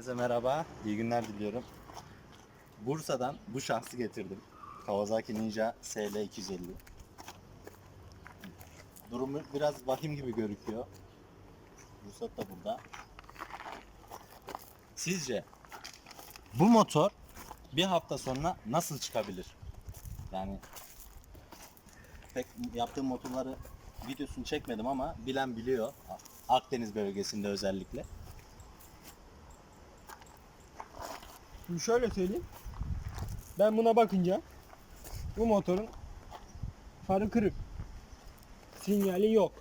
Herkese merhaba, iyi günler diliyorum. Bursa'dan bu şahsı getirdim. Kawasaki Ninja SL 250. Durumu biraz vahim gibi gözüküyor. Ruhsat da burada. Sizce bu motor bir hafta sonra nasıl çıkabilir? Yani pek yaptığım motorları videosunu çekmedim ama bilen biliyor. Akdeniz bölgesinde özellikle. Şimdi şöyle söyleyeyim. Ben buna bakınca bu motorun farı kırık. Sinyali yok.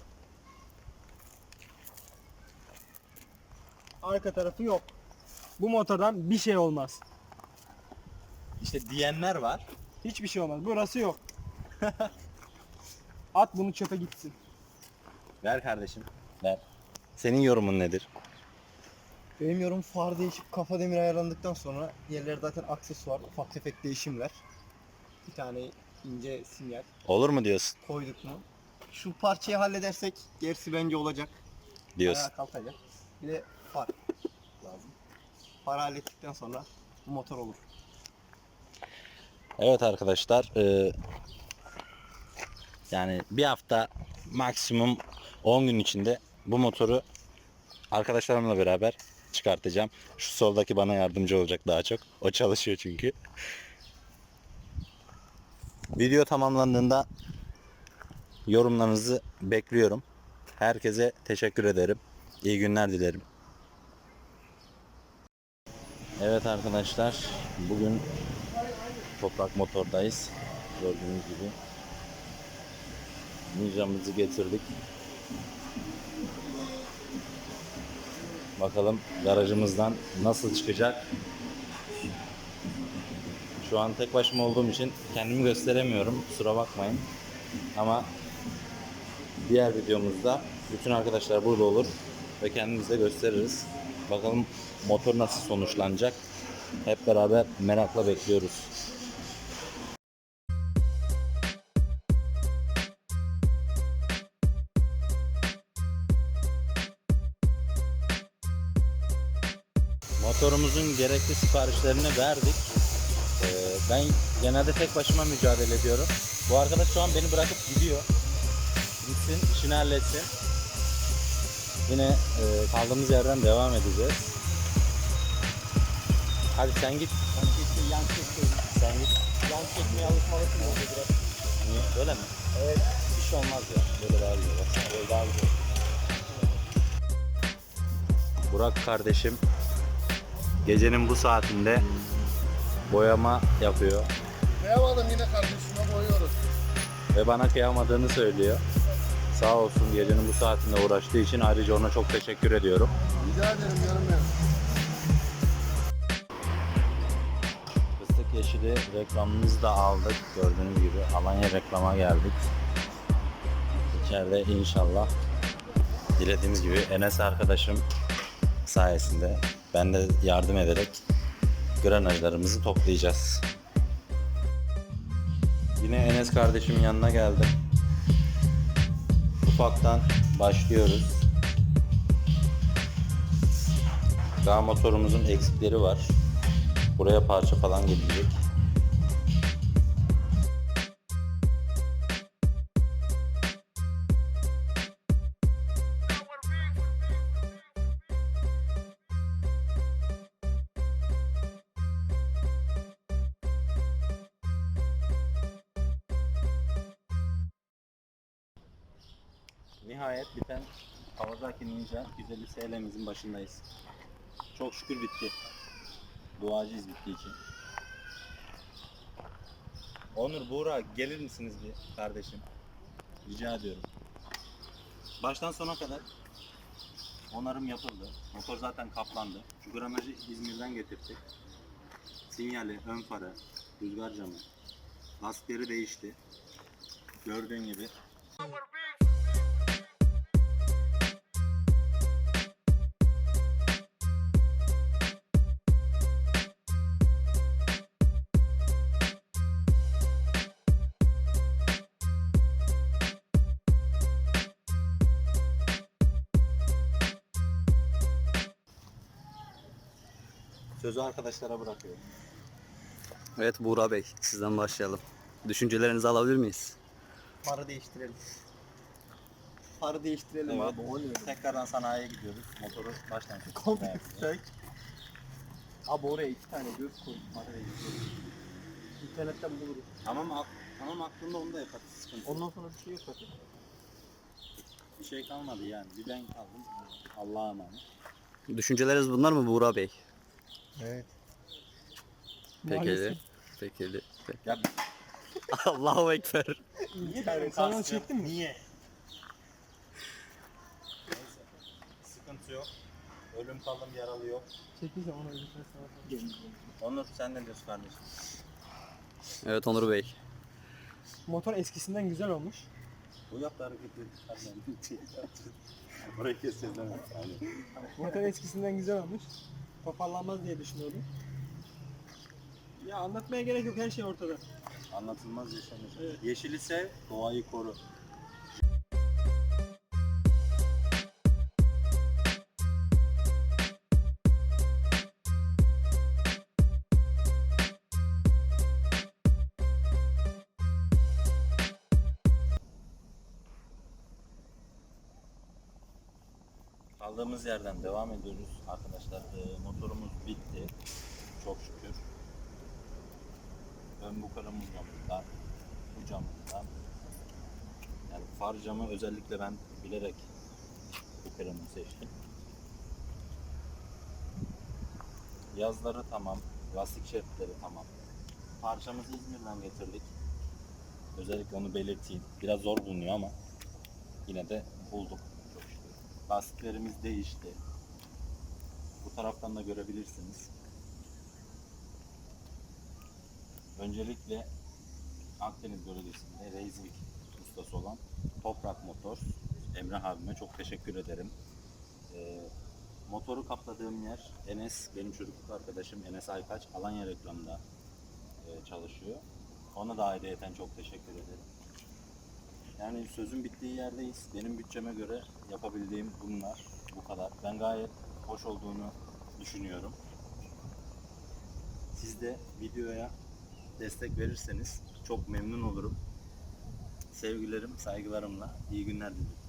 Arka tarafı yok. Bu motordan bir şey olmaz. İşte diyenler var. Hiçbir şey olmaz. Burası yok. At bunu çöpe gitsin. Ver kardeşim. Ver. Senin yorumun nedir? Benim yorum far değişip kafa demir ayarlandıktan sonra yerleri zaten aksesuar, ufak tefek değişimler. Bir tane ince sinyal Olur mu diyorsun? koyduk mu? Şu parçayı halledersek gerisi bence olacak. Diyorsun. Ayağa kalkacak. Bir de far lazım. Far hallettikten sonra bu motor olur. Evet arkadaşlar. e, yani bir hafta maksimum 10 gün içinde bu motoru arkadaşlarımla beraber çıkartacağım. Şu soldaki bana yardımcı olacak daha çok. O çalışıyor çünkü. Video tamamlandığında yorumlarınızı bekliyorum. Herkese teşekkür ederim. İyi günler dilerim. Evet arkadaşlar, bugün Toprak Motor'dayız. Gördüğünüz gibi. Ninja'mızı getirdik. Bakalım garajımızdan nasıl çıkacak. Şu an tek başıma olduğum için kendimi gösteremiyorum. Kusura bakmayın. Ama diğer videomuzda bütün arkadaşlar burada olur ve kendimize gösteririz. Bakalım motor nasıl sonuçlanacak. Hep beraber merakla bekliyoruz. Motorumuzun gerekli siparişlerini verdik. Ee, ben genelde tek başıma mücadele ediyorum. Bu arkadaş şu an beni bırakıp gidiyor. Gitsin, işini halletsin. Yine e, kaldığımız yerden devam edeceğiz. Hadi sen git. yan çekmeyi, Sen git. yan çekmeye alışmalısın oldu biraz. Niye? Öyle mi? Evet. Bir şey olmaz ya. Böyle daha güzel. Baksana böyle daha güzel. Burak kardeşim gecenin bu saatinde boyama yapıyor Kıyamadım yine kardeşime boyuyoruz. ve bana kıyamadığını söylüyor. Sağ olsun gecenin bu saatinde uğraştığı için ayrıca ona çok teşekkür ediyorum. Rica ederim canım benim. Fıstık Yeşili reklamımızı da aldık. Gördüğünüz gibi Alanya reklama geldik. İçeride inşallah dilediğimiz gibi Enes arkadaşım sayesinde ben de yardım ederek granajlarımızı toplayacağız. Yine Enes kardeşimin yanına geldim. Ufaktan başlıyoruz. Daha motorumuzun eksikleri var. Buraya parça falan gelecek. Nihayet biten Kawasaki Ninja 150 SL'mizin başındayız. Çok şükür bitti. Duacıyız bittiği için. Onur, Buğra gelir misiniz bir kardeşim? Rica ediyorum. Baştan sona kadar onarım yapıldı. Motor zaten kaplandı. Şu gramajı İzmir'den getirdik. Sinyali, ön farı, rüzgar camı, lastikleri değişti. Gördüğün gibi. Sözü arkadaşlara bırakıyorum. Evet Buğra Bey sizden başlayalım. Düşüncelerinizi alabilir miyiz? Farı değiştirelim. Farı değiştirelim Evet. abi. O ne? Tekrardan sanayiye gidiyoruz. Motoru baştan tüfek. Abi oraya iki tane göz koy. Farı değiştirelim. İnternetten buluruz. Tamam, ak- tamam aklımda onu da yaparız. Sıkıntı. Ondan sonra bir şey yok zaten. Bir şey kalmadı yani. Bir ben kaldım. Allah'a emanet. Düşünceleriniz bunlar mı Buğra Bey? Evet. Pekili. Maalesef. Pekili. Ya Allahu Ekber. niye onu kastım? çektin mi? Niye? Neyse. Sıkıntı yok. Ölüm kalım yaralı yok. Çekilse onu öldükten sonra. Onur sen ne diyorsun kardeşim? Evet Onur Bey. Motor eskisinden güzel olmuş. Bu yaptığı hareketi. Orayı keseceğiz. Motor eskisinden güzel olmuş. Toparlanmaz diye düşünüyordum. Ya anlatmaya gerek yok her şey ortada. Anlatılmaz yaşanır. Evet. Yeşili sev, doğayı koru. Kaldığımız yerden devam ediyoruz arkadaşlar. Ee, motorumuz bitti. Çok şükür. Ön bu karamuzdan, bu camından. Yani far camı özellikle ben bilerek bu kırımı seçtim. Yazları tamam, lastik şeritleri tamam. Parçamızı İzmir'den getirdik. Özellikle onu belirteyim. Biraz zor bulunuyor ama yine de bulduk. Lastiklerimiz değişti. Bu taraftan da görebilirsiniz. Öncelikle Akdeniz bölgesinde Reisvik ustası olan Toprak Motor Emre abime çok teşekkür ederim. Ee, motoru kapladığım yer Enes, benim çocukluk arkadaşım Enes Aykaç Alanya reklamında e, çalışıyor. Ona da ayrıyeten çok teşekkür ederim. Yani sözün bittiği yerdeyiz. Benim bütçeme göre yapabildiğim bunlar. Bu kadar. Ben gayet hoş olduğunu düşünüyorum. Siz de videoya destek verirseniz çok memnun olurum. Sevgilerim, saygılarımla iyi günler diliyorum.